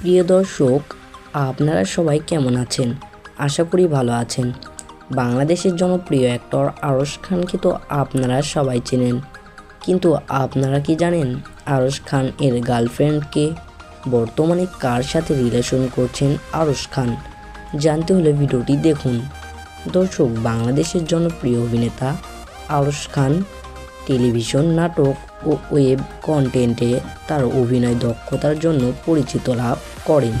প্রিয় দর্শক, আপনারা সবাই কেমন আছেন? আশা করি ভালো আছেন। বাংলাদেশের জনপ্রিয় অ্যাক্টর আরশ খানকে তো আপনারা সবাই চেনেন। কিন্তু আপনারা কি জানেন আরশ খান এর গার্লফ্রেন্ডকে বর্তমানে কার সাথে রিলেশন করছেন আরশ খান? জানতে হলে ভিডিওটি দেখুন। দর্শক, বাংলাদেশের জনপ্রিয় অভিনেতা আরশ খান টেলিভিশন নাটক ওয়েব কন্টেন্টে তার অভিনয় দক্ষতার জন্য পরিচিত লাভ করেন।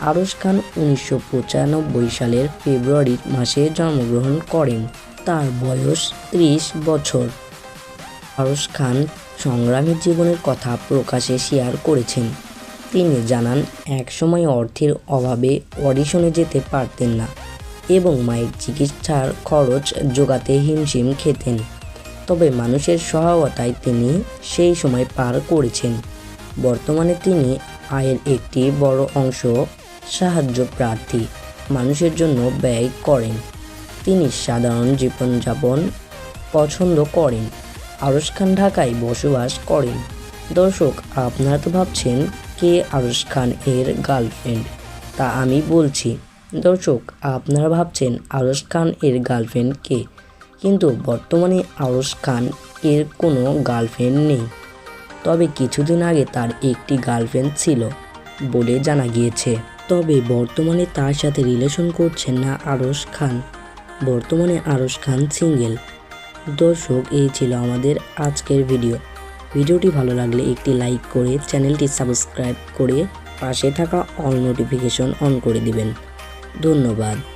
আরশ খান উনিশশো পঁচানব্বই সালের ফেব্রুয়ারি মাসে জন্মগ্রহণ করেন। তার বয়স ত্রিশ বছর। আরশ খান সংগ্রামী জীবনের কথা প্রকাশে শেয়ার করেছেন। তিনি জানান একসময় অর্থের অভাবে অডিশনে যেতে পারতেন না এবং মায়ের চিকিৎসার খরচ জোগাতে হিমশিম খেতেন। তবে মানুষের সহায়তায় তিনি সেই সময় পার করেছেন। বর্তমানে তিনি আয়ের একটি বড় অংশ সাহায্য প্রার্থী, মানুষের জন্য ব্যয় করেন। তিনি সাধারণ জীবনযাপন পছন্দ করেন আরশ খান ঢাকায় বসবাস করেন। দর্শক, আপনারা তো ভাবছেন, কে আরশ খান এর গার্লফ্রেন্ড? তা আমি বলছি, দর্শক, আপনারা ভাবছেন আরশ খান এর গার্লফ্রেন্ড কে? কিন্তু বর্তমানে আরশ খান এর কোনো গার্লফ্রেন্ড নেই। তবে কিছুদিন আগে তার একটি গার্লফ্রেন্ড ছিল বলে জানা গিয়েছে। তবে বর্তমানে তার সাথে রিলেশন করছেন না আরশ খান। বর্তমানে আরশ খান সিঙ্গেল। দর্শক, এই ছিল আমাদের আজকের ভিডিও। ভিডিওটি ভালো লাগলে একটি লাইক করে চ্যানেলটি সাবস্ক্রাইব করে পাশে থাকা অল নোটিফিকেশন অন করে দিবেন। ধন্যবাদ।